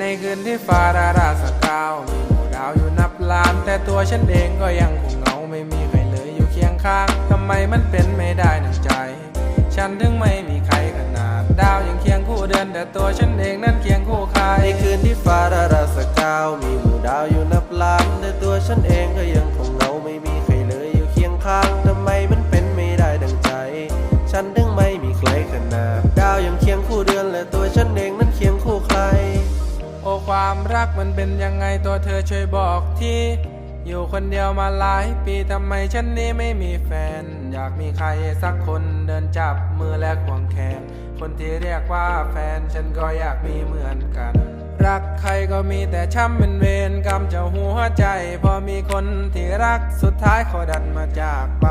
ในคืนที่ฟ้าดาราสกาว มีหมู่ดาวอยู่นับล้าน แต่ตัวฉันเองก็ยังคงเหงาไม่มีใครเลยอยู่เคียงข้างทำไมมันเป็นไม่ได้ดังใจ ฉันถึงไม่มีใครขนาด ดาวยังเคียงคู่เดือนแต่ตัวฉันเองนั้นเคียงคู่ใครในคืนที่ฟ้าดาราสกาว มีหมู่ดาวอยู่นับล้านแต่ตัวฉันเองก็ยังคงเหงาไม่มีใครเลยอยู่เคียงข้างทำไมมันเป็นไม่ได้ดังใจ ฉันถึงไม่มีใครขนาด ดาวยังเคียงคู่เดือนและตัวฉันเองนั้น ความรักมันเป็นยังไงตัวเธอช่วยบอกทีอยู่คนเดียวมาหลายปีทำไมฉันนี้ไม่มีแฟน อยากมีใครสักคนเดินจับมือและควงแขน คนที่เรียกว่าแฟนฉันก็อยากมีเหมือนกัน รักใครก็มีแต่ช้ำเป็นเวรกรรมเจ้าหัวใจ พอมีคนที่รักสุดท้ายเขาดันมาจากไป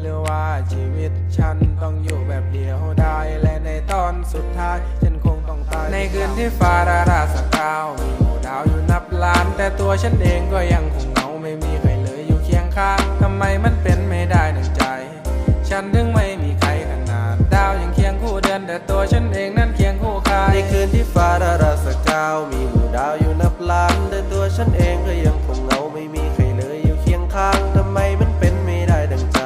หรือว่าชีวิตฉันต้องอยู่แบบเดียวได้และในตอนสุดท้ายฉันคงต้องตาย ในคืนที่ฟ้าดาราสกาวมีหมู่ดาวอยู่นับล้าน แต่ตัวฉันเองก็ยังคงเหงาไม่มีใครเลยอยู่เคียงข้างทำไมมันเป็นไม่ได้ดังใจ ฉันถึงไม่มีใครขนาด ดาวยังเคียงคู่เดือนแต่ตัวฉันเองนั้นเคียงคู่ใครในคืนที่ฟ้าดาราสกาวมีหมู่ดาวอยู่นับล้าน แต่ตัวฉันเองก็ยังคงเหงาไม่มีใครเลยอยู่เคียงข้างทำไมมันเป็นไม่ได้ดังใจ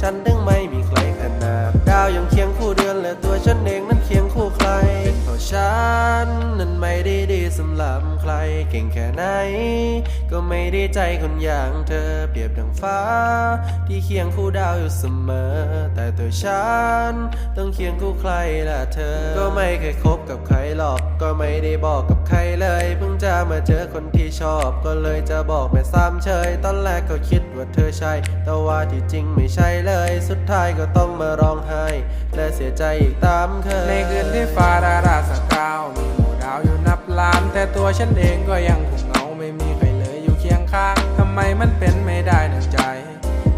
ฉันถึงไม่มีใครขนาด ดาวยังเคียงคู่เดือนและตัวฉันเองนั้น ดีสำหรับใครเก่งแค่ไหน ก็ไม่ได้ใจคนอย่างเธอเปรียบดังฟ้า ที่เคียงคู่ดาวอยู่เสมอ แต่ตัวฉันต้องเคียงคู่ใครล่ะเธอ ก็ไม่เคยคบกับใครหรอก ก็ไม่ได้บอกกับใครเลย เพิ่งจะมาเจอคนที่ชอบ ก็เลยจะบอกไม่ซ้ำเชย ตอนแรกก็คิดว่าเธอใช่ แต่ว่าที่จริงไม่ใช่เลย สุดท้ายก็ต้องมาร้องไห้และเสียใจอีกตามเคยในคืนที่ฟ้าดาราสกาวมี ลานแต่ตัวฉันเองก็ยังคงเหงาไม่มีใครเลยอยู่เคียงข้างทำไมมันเป็นไม่ได้ดังใจ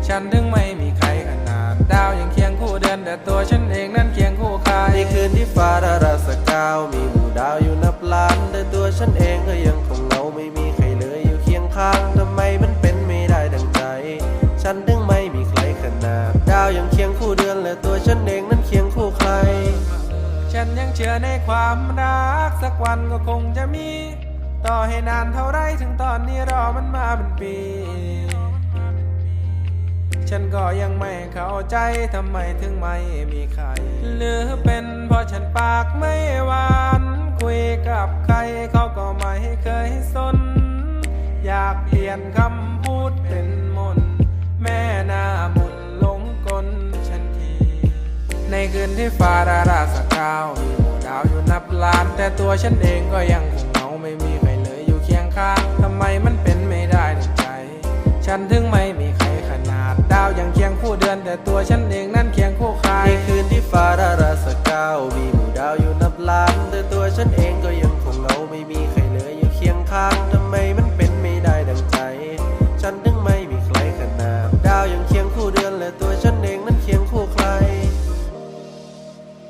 ฉันถึงไม่มีใครขนาด ดาวยังเคียงคู่เดือนแต่ตัวฉันเองนั้นเคียงคู่ใครในคืนที่ฟ้าดาราสกาว มีหมู่ดาวอยู่นับล้านแต่ตัวฉันเองก็ยังคงเหงาไม่มีใครเลยอยู่เคียงข้างทำไมมันเป็นไม่ได้ดังใจ ฉันถึงไม่มีใครขนาด ดาวยังเคียงคู่เดือนและตัวฉันเองนั้นเคียง ฉันยังเชื่อในความรัก สักวันก็คงจะมี ต่อให้นานเท่าไรถึงตอนนี้รอมันมาเป็นปี ฉันก็ยังไม่เข้าใจทำไมถึงไม่มีใคร หรือเป็นเพราะฉันปากไม่หวานคุยกับใครเขาก็ไม่เคยสน อยากเปลี่ยนคำพูดเป็น ในคืนที่ฟ้าดาราสกาว มีหมู่ดาวอยู่นับล้าน แต่ตัวฉันเองก็ยังคงเหงาไม่มีใครเลยอยู่เคียงข้างทำไมมันเป็นไม่ได้ดังใจ ฉันถึงไม่มีใครขนาด ดาวยังเคียงคู่เดือน แต่ตัวฉันเองนั้นเคียงคู่ใครในคืนที่ฟ้าดาราสกาว มีหมู่ดาวอยู่นับล้าน แต่ตัวฉันเองก็ยังคงเหงาไม่มีใครเลยอยู่เคียงข้าง